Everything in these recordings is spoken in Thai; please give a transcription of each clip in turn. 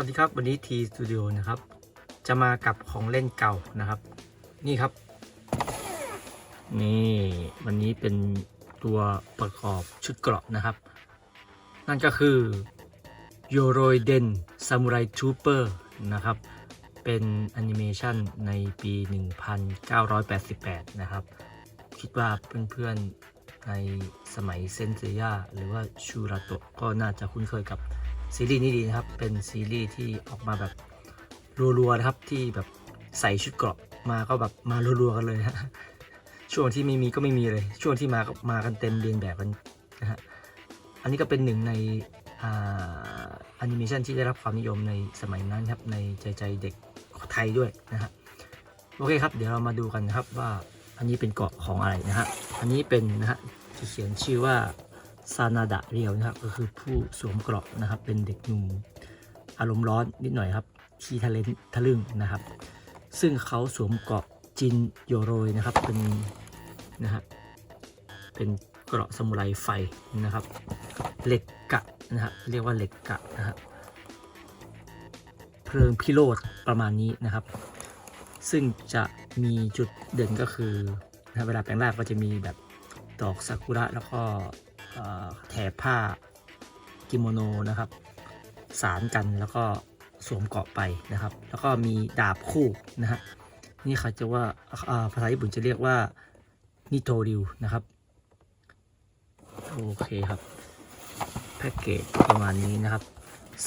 วัสดีครับวันนี้ทีสตูดิโอนะครับ จะมากับของเล่นเก่านะครับ นี่ครับ นี่วันนี้เป็นตัวประกอบชุดเกราะนะครับ นั่นก็คือโยโรยเดนซามูไรทูเปอร์นะครับ เป็นแอนิเมชันในปี 1988 นะครับ คิดว่าเพื่อนๆในสมัยเซนเซียหรือว่าชูราโตะก็น่าจะคุ้นเคยกับ ซีรีส์นี้ดีนะครับ เป็นซีรีส์ที่ออกมาแบบรัวๆนะครับที่แบบใส่ชุดเกราะมาก็แบบมารัวๆกันเลยนะช่วงที่ไม่มีก็ไม่มีเลย ช่วงที่มาก็มากันเต็มเรียนแบบกันนะฮะอันนี้ก็เป็นหนึ่งในอ่าแอนิเมชันที่ได้รับความนิยมในสมัยนั้นครับในใจใจเด็กไทยด้วยนะฮะโอเคครับ เดี๋ยวเรามาดูกันนะครับว่าอันนี้เป็นเกาะของอะไรนะฮะอันนี้เป็นนะฮะที่เขียนชื่อว่า ซานาดะเรียวนะครับ ก็คือผู้สวมเกราะนะครับ เป็นเด็กหนุ่มอารมณ์ร้อนนิดหน่อยครับขี้ทะเลนทะลึ่งนะครับ ซึ่งเขาสวมเกราะจินโยโรยนะครับ เป็นนะฮะเป็นเกราะสมุไรไฟนะครับเหล็กกะนะครับเรียกว่าเหล็กกะนะฮะเพลิงพิโรธประมาณนี้นะครับ ซึ่งจะมีจุดเด่นก็คือนะเวลาแปลงร่างก็จะมีแบบดอกซากุระแล้วก็ แถบผ้ากิโมโนนะครับ สารกันแล้วก็สวมเกาะไปนะครับ แล้วก็มีดาบคู่นะฮะนี่เขาจะว่าภาษาญี่ปุ่นจะเรียกว่านิโตริวนะครับ โอเคครับ แพ็กเกจประมาณนี้นะครับ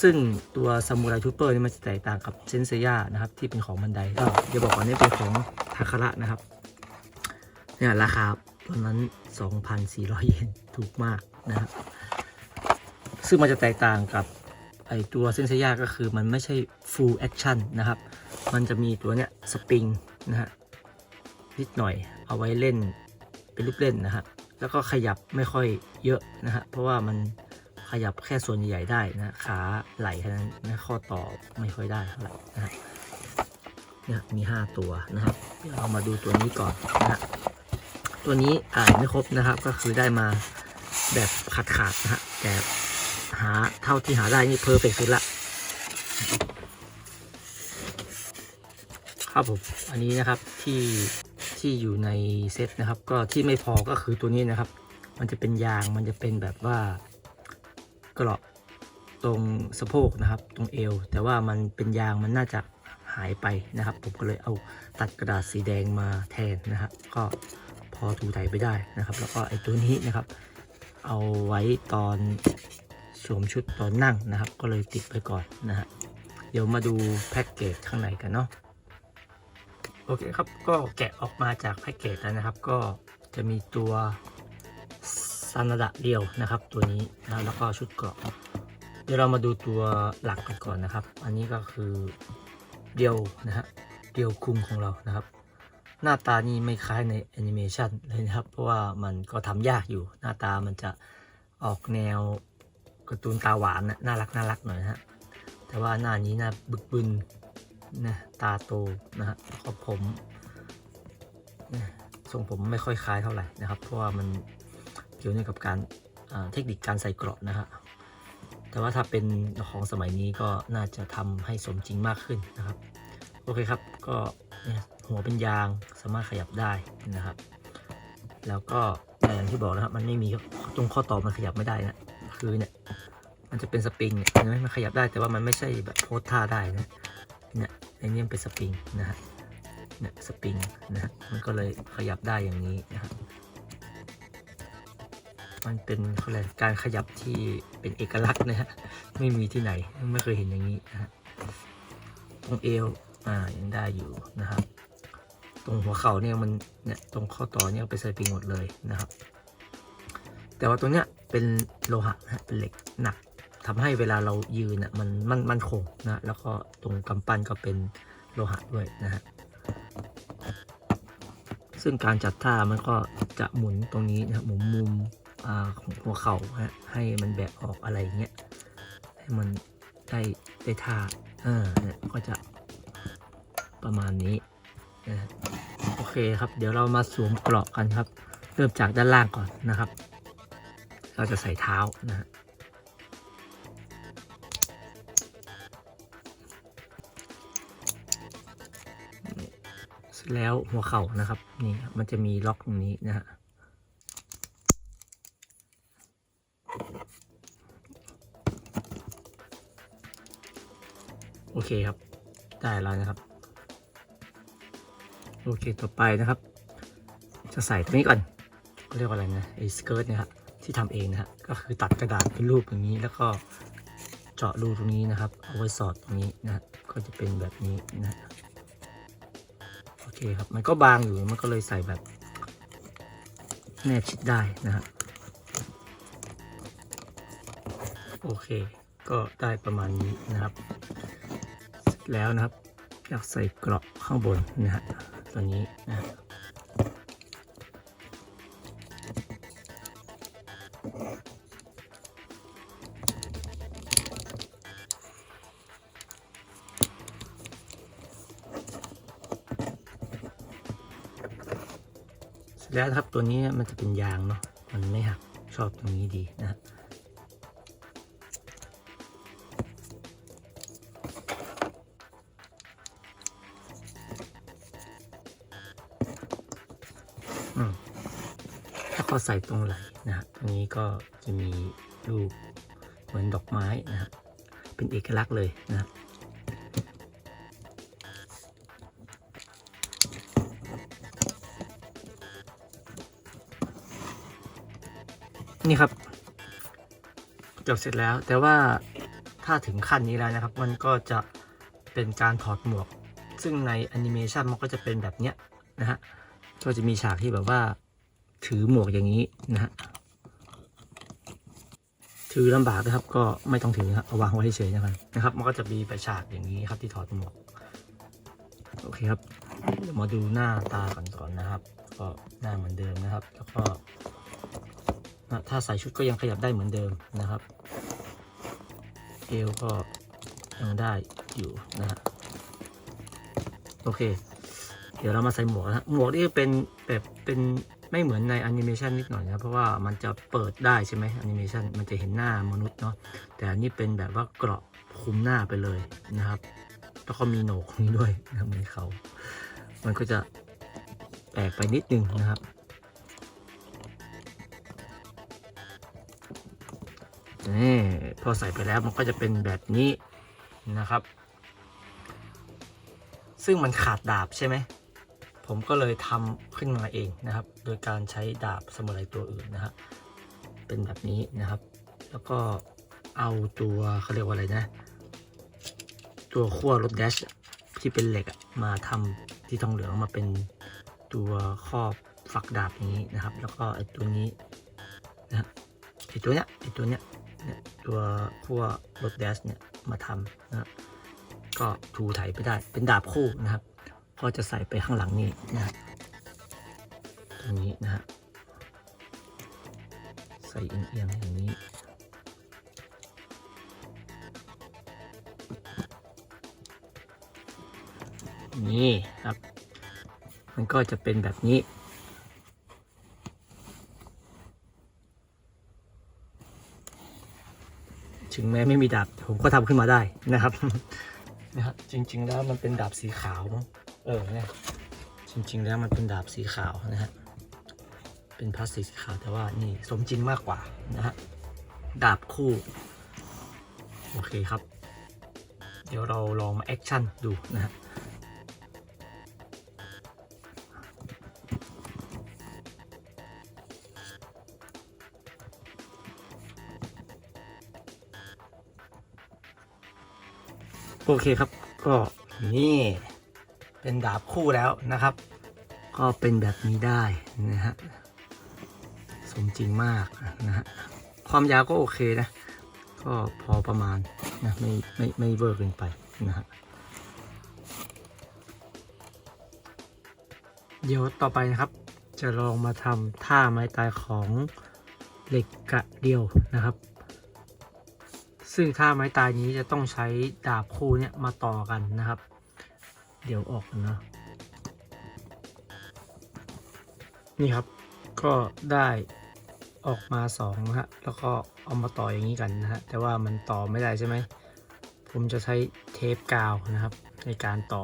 ซึ่งตัวซามูไรทูเปอร์นี่มันจะแตกต่างกับเซนเซียนะครับ ที่เป็นของบันไดก็เดี๋ยวบอกก่อนนี่เป็นของทาคาระนะครับเนี่ยราคา ตอนนั้น 2,400 เยนถูกมากนะครับซึ่งมันจะแตกต่างกับไอตัวเซนเซียก็คือมันไม่ใช่ full action นะครับ มันจะมีตัวเนี้ยสปริงนะฮะนิดหน่อยเอาไว้เล่นเป็นลูกเล่นนะฮะแล้วก็ขยับไม่ค่อยเยอะนะฮะเพราะว่ามันขยับแค่ส่วนใหญ่ได้นะขาไหล่แค่นั้นนะข้อต่อไม่ค่อยได้เท่าไหร่นะฮะเนี่ยมี 5 ตัวนะครับเดี๋ยวเรามาดูตัวนี้ก่อนนะฮะ ตัวนี้อ่านไม่ครบนะครับ ก็คือได้มาแบบขาดขาดนะฮะแต่หาเท่าที่หาได้นี่เพอร์เฟกสุดละครับผมอันนี้นะครับที่ที่อยู่ในเซตนะครับ ก็ที่ไม่พอก็คือตัวนี้นะครับ มันจะเป็นยางมันจะเป็นแบบว่าเกราะตรงสะโพกนะครับ ตรงเอว แต่ว่ามันเป็นยางมันน่าจะหายไปนะครับ ผมก็เลยเอาตัดกระดาษสีแดงมาแทนนะครับก็ อถูไถ่ไปได้นะครับ แล้วก็ไอ้ตัวนี้นะครับ เอาไว้ตอนสวมชุดตอนนั่งนะครับ ก็เลยติดไปก่อนนะฮะเดี๋ยวมาดูแพ็กเกจข้างในกันเนาะโอเคครับก็แกะออกมาจากแพ็กเกจแล้วนะครับ ก็จะมีตัวซานาดะเดียวนะครับ ตัวนี้นะแล้วก็ชุดเกราะเดี๋ยวเรามาดูตัวหลักกันก่อนนะครับ อันนี้ก็คือเดียวนะฮะเดียวคุงของเรานะครับ หน้าตานี่ไม่คล้ายในแอนิเมชันเลยนะครับ เพราะว่ามันก็ทำยากอยู่ หน้าตามันจะออกแนวการ์ตูนตาหวานนะน่ารักน่ารักหน่อยนะฮะ แต่ว่าหน้านี้น่าบึกบึนนะตาโตนะฮะแล้วก็ผมทรงผมไม่ค่อยคล้ายเท่าไหร่นะครับ เพราะว่ามันเกี่ยวเนื่องกับการเทคนิคการใส่เกราะนะฮะแต่ว่าถ้าเป็นของสมัยนี้ก็น่าจะทำให้สมจริงมากขึ้นนะครับ โอเคครับก็ หัวเป็นยางสามารถขยับได้นะครับ แล้วก็อย่างที่บอกนะครับ มันไม่มีตรงข้อต่อมันขยับไม่ได้นะคือเนี่ยมันจะเป็นสปริงเนี่ยเห็นไหมมันขยับได้แต่ว่ามันไม่ใช่แบบโพสท่าได้นะเนี่ยไอเนี้เป็นสปริงนะฮะเนี่ยสปริงนะฮะมันก็เลยขยับได้อย่างนี้นะฮะมันเป็นเขาเรียกการขยับที่เป็นเอกลักษณ์นะฮะไม่มีที่ไหนไม่เคยเห็นอย่างนี้นะฮะตรงเอว อ่ายังได้อยู่นะครับ ตรงหัวเข่าเนี่ยมันเนี่ยตรงข้อต่อเนี่ยเป็นสปริงหมดเลยนะครับ แต่ว่าตัวเนี้ยเป็นโลหะนะฮะเป็นเหล็กหนักทำให้เวลาเรายืนน่ะมันมันมันคงนะแล้วก็ตรงกำปั้นก็เป็นโลหะด้วยนะฮะซึ่งการจัดท่ามันก็จะหมุนตรงนี้นะหมุนมุมอ่าของหัวเข่าฮะให้มันแบกออกอะไรเงี้ยให้มันได้ได้ท่าเออเนี่ยก็จะ ประมาณนี้นะโอเคครับ เดี๋ยวเรามาสวมเกราะกันครับ เริ่มจากด้านล่างก่อนนะครับ เราจะใส่เท้านะะแล้วหัวเข่านะครับ นี่มันจะมีล็อกตรงนี้นะฮะโอเคครับ ได้แล้วนะครับ โอเคต่อไปนะครับ จะใส่ตรงนี้ก่อนเขาเรียกว่าอะไรนะไอ้สเกิร์ตเนี่ยฮะที่ทำเองนะฮะก็คือตัดกระดาษเป็นรูปอย่างนี้ แล้วก็เจาะรูตรงนี้นะครับเอาไว้สอดตรงนี้นะก็จะเป็นแบบนี้นะโอเคครับมันก็บางอยู่มันก็เลยใส่แบบแนบชิดได้นะฮะโอเค ก็ได้ประมาณนี้นะครับ แล้วนะครับอยากใส่เกราะข้างบนนะฮะ ตัวนี้นะฮะเสร็จแล้วครับตัวนี้มันจะเป็นยางเนาะมันไม่หักชอบตรงนี้ดีนะ ก็ใส่ตรงไหลนะฮะตรงนี้ก็จะมีรูปเหมือนดอกไม้นะฮะเป็นเอกลักษณ์เลยนะฮะนี่ครับจบเสร็จแล้ว แต่ว่าถ้าถึงขั้นนี้แล้วนะครับ มันก็จะเป็นการถอดหมวก ซึ่งในแอนิเมชันมันก็จะเป็นแบบเนี้ยนะฮะก็จะมีฉากที่แบบว่า ถือหมวกอย่างนี้นะฮะถือลำบากนะครับ ก็ไม่ต้องถือนะครับเอาวางไว้เฉยๆนะครับนะครับ มันก็จะมีไปฉากอย่างนี้ครับที่ถอดหมวกโอเคครับมาดูหน้าตากันก่อนนะครับ ก็หน้าเหมือนเดิมนะครับ แล้วก็นะถ้าใส่ชุดก็ยังขยับได้เหมือนเดิมนะครับเอวก็ยังได้อยู่นะฮะโอเค เดี๋ยวเรามาใส่หมวกนะฮะหมวกนี่เป็นแบบเป็น ไม่เหมือนในแอนิเมชันนิดหน่อยนะ เพราะว่ามันจะเปิดได้ใช่ไหมแอนิเมชันมันจะเห็นหน้ามนุษย์เนาะแต่อันนี้เป็นแบบว่าเกราะคุมหน้าไปเลยนะครับแล้วก็มีโหนกนี้ด้วยนะเหมือนเขา มันก็จะแปลกไปนิดนึงนะครับนี่พอใส่ไปแล้วมันก็จะเป็นแบบนี้นะครับ ซึ่งมันขาดดาบใช่ไหม ผมก็เลยทำขึ้นมาเองนะครับ โดยการใช้ดาบสมุไรตัวอื่นนะฮะเป็นแบบนี้นะครับ แล้วก็เอาตัวเขาเรียกว่าอะไรนะ ตัวขั้วรถแดชที่เป็นเหล็กมาทำที่ทองเหลืองมาเป็นตัวครอบฝักดาบนี้นะครับ แล้วก็ไอตัวนี้นะไอตัวเนี้ยไอตัวเนี้ยเนี่ยตัวขั้วรถแดชเนี่ยมาทำนะฮะก็ถูไถไปได้เป็นดาบคู่นะครับ ก็จะใส่ไปข้างหลังนี่นะตรงนี้นะฮะใส่เอียงๆอย่างนี้นี่ครับ มันก็จะเป็นแบบนี้ ถึงแม้ไม่มีดาบผมก็ทำขึ้นมาได้นะครับนะครับจริง ๆ แล้วมันเป็นดาบสีขาวมั้ง เออเนี่ยจริง ๆ แล้วมันเป็นดาบสีขาวนะฮะ เป็นพลาสติกสีขาวแต่ว่านี่สมจริงมากกว่านะฮะ ดาบคู่ โอเคครับ เดี๋ยวเราลองมาแอคชั่นดูนะฮะโอเคครับ ก็นี่ เป็นดาบคู่แล้วนะครับ ก็เป็นแบบนี้ได้นะฮะสมจริงมากนะฮะความยาวก็โอเคนะ ก็พอประมาณนะไม่ไม่ไม่เวอร์เกินไปนะฮะเดี๋ยวต่อไปนะครับ จะลองมาทำท่าไม้ตายของเหล็กกระเดียวนะครับ ซึ่งท่าไม้ตายนี้จะต้องใช้ดาบคู่เนี่ยมาต่อกันนะครับ เดี๋ยวออกนะ นี่ครับก็ได้ออกมาสองนะฮะแล้วก็เอามาต่ออย่างนี้กันนะฮะแต่ว่ามันต่อไม่ได้ใช่ไหม ผมจะใช้เทปกาวนะครับ ในการต่อ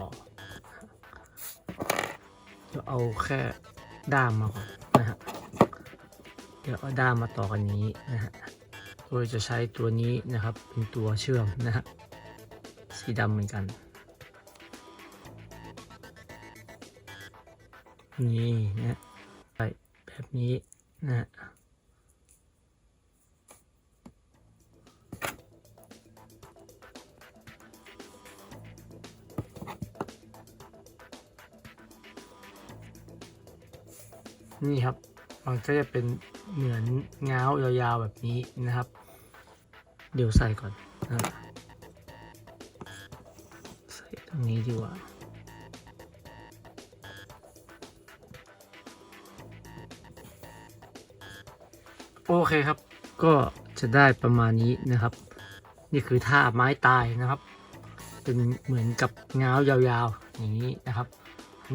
เดี๋ยวเอาแค่ด้ามมาก่อนนะฮะเดี๋ยวเอาด้ามมาต่อกันนี้นะฮะโดยจะใช้ตัวนี้นะครับเป็นตัวเชื่อมนะฮะสีดำเหมือนกัน นี่นะใส่แบบนี้นะฮะนี่ครับ มันก็จะเป็นเหมือนง้าวยาวๆแบบนี้นะครับ เดี๋ยวใส่ก่อนนะใส่ตรงนี้ดีกว่า โอเคครับ ก็จะได้ประมาณนี้นะครับ นี่คือท่าไม้ตายนะครับ เป็นเหมือนกับง้าวยาวๆอย่างนี้นะครับ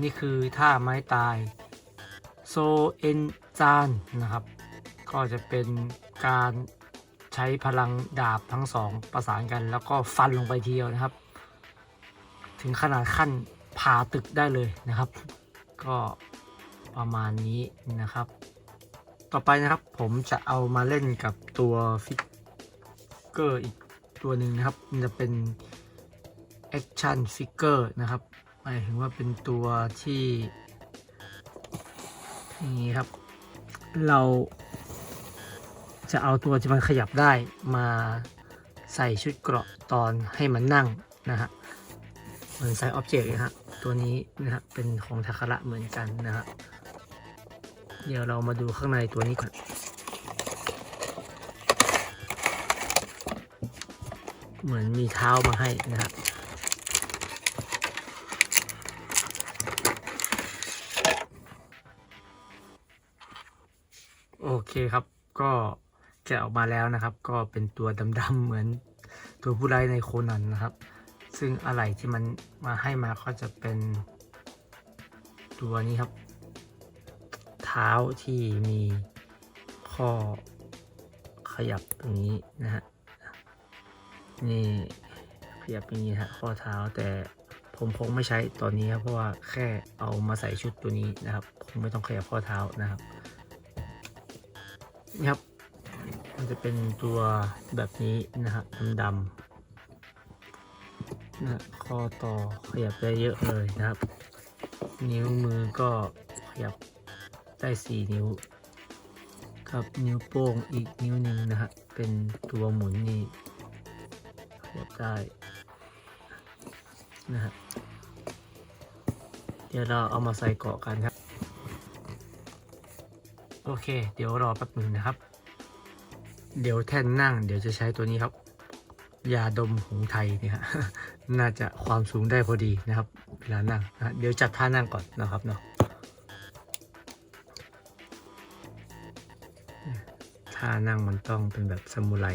นี่คือท่าไม้ตายโซเอนจานนะครับ ก็จะเป็นการใช้พลังดาบทั้งสองประสานกัน แล้วก็ฟันลงไปทีเดียวนะครับ ถึงขนาดขั้นผ่าตึกได้เลยนะครับ ก็ประมาณนี้นะครับ ต่อไปนะครับผมจะเอามาเล่นกับตัวฟิกเกอร์อีกตัวหนึ่งนะครับ มันจะเป็นแอคชั่นฟิกเกอร์นะครับหมายถึงว่าเป็นตัวที่นี้ครับ เราจะเอาตัวที่มันขยับได้มาใส่ชุดเกราะตอนให้มันนั่งนะฮะเหมือนใส่ออบเจกต์นะฮะตัวนี้นะฮะเป็นของทาคาระเหมือนกันนะฮะ เดี๋ยวเรามาดูข้างในตัวนี้ก่อนเหมือนมีเท้ามาให้นะฮะโอเคครับก็แกะออกมาแล้วนะครับ ก็เป็นตัวดำๆเหมือนตัวผู้ร้ายในโคนันนะครับ ซึ่งอะไรที่มันมาให้มาก็จะเป็นตัวนี้ครับ เท้าที่มีข้อขยับตรงนี้นะฮะนี่ขยับอย่างนี้ฮะข้อเท้าแต่ผมคงไม่ใช้ตอนนี้ครับเพราะว่าแค่เอามาใส่ชุดตัวนี้นะครับคงไม่ต้องขยับข้อเท้านะครับนี่ครับมันจะเป็นตัวแบบนี้นะฮะดำๆนะข้อต่อขยับได้เยอะเลยนะครับ นิ้วมือก็ขยับ ได้สี่นิ้วครับนิ้วโป้งอีกนิ้วหนึ่งนะฮะเป็นตัวหมุนนี่ขยับได้นะฮะเดี๋ยวเราเอามาใส่เกาะกันครับ โอเค เดี๋ยวรอแป๊บหนึงนะครับ เดี๋ยวแท่นนั่ง เดี๋ยวจะใช้ตัวนี้ครับ ยาดมหงไทยเนี่ยฮะน่าจะความสูงได้พอดีนะครับเวลานั่งนะเดี๋ยวจัดท่านั่งก่อนนะครับเนาะ ท่านั่งมันต้องเป็นแบบซามูไร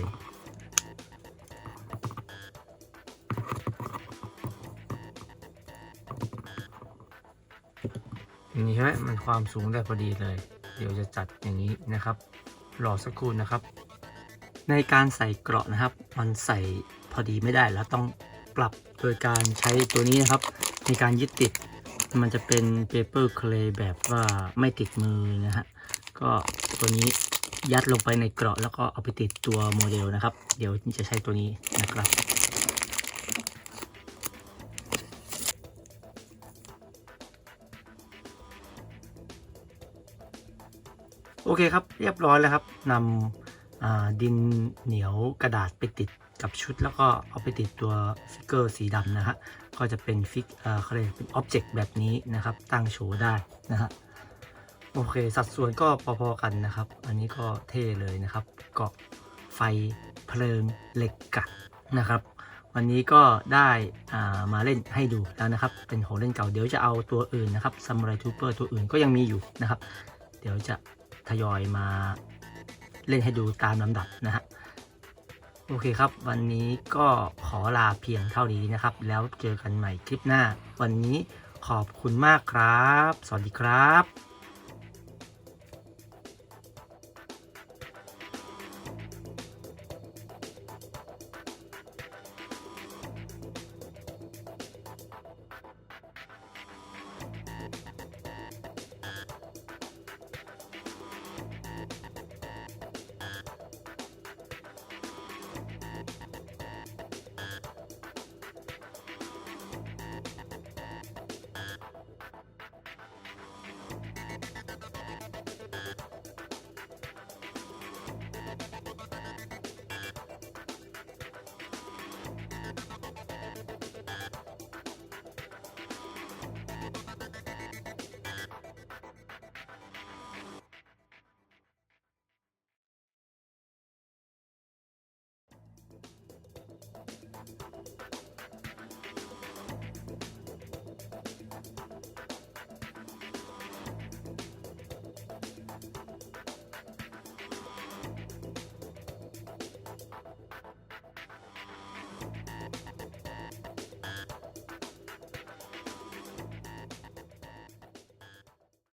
อย่างนี้ใช่ไหมมันความสูงได้พอดีเลย เดี๋ยวจะจัดอย่างนี้นะครับรอสักครู่นะครับ ในการใส่เกราะนะครับ มันใส่พอดีไม่ได้แล้วต้องปรับโดยการใช้ตัวนี้นะครับ ในการยึดติดมันจะเป็นเปเปอร์เคลแบบว่าไม่ติดมือนะฮะก็ตัวนี้ ยัดลงไปในเกราะแล้วก็เอาไปติดตัวโมเดลนะครับ เดี๋ยวจะใช้ตัวนี้นะครับโอเคครับ เรียบร้อยแล้วครับนำดินเหนียวกระดาษไปติดกับชุด แล้วก็เอาไปติดตัวฟิกเกอร์สีดำนะฮะก็จะเป็นฟิกอ่าเขาเรียกเป็นอ็อบเจกต์แบบนี้นะครับ ตั้งโชว์ได้นะฮะ โอเค สัดส่วนก็พอๆกันนะครับ อันนี้ก็เท่เลยนะครับ เกาะไฟเพลิงเหล็กกัดนะครับ วันนี้ก็ได้มาเล่นให้ดูแล้วนะครับ เป็นของเล่นเก่าเดี๋ยวจะเอาตัวอื่นนะครับซามูไรทูเปอร์ตัวอื่นก็ยังมีอยู่นะครับ เดี๋ยวจะทยอยมาเล่นให้ดูตามลำดับนะฮะโอเคครับ วันนี้ก็ขอลาเพียงเท่านี้นะครับ แล้วเจอกันใหม่คลิปหน้า วันนี้ขอบคุณมากครับ สวัสดีครับ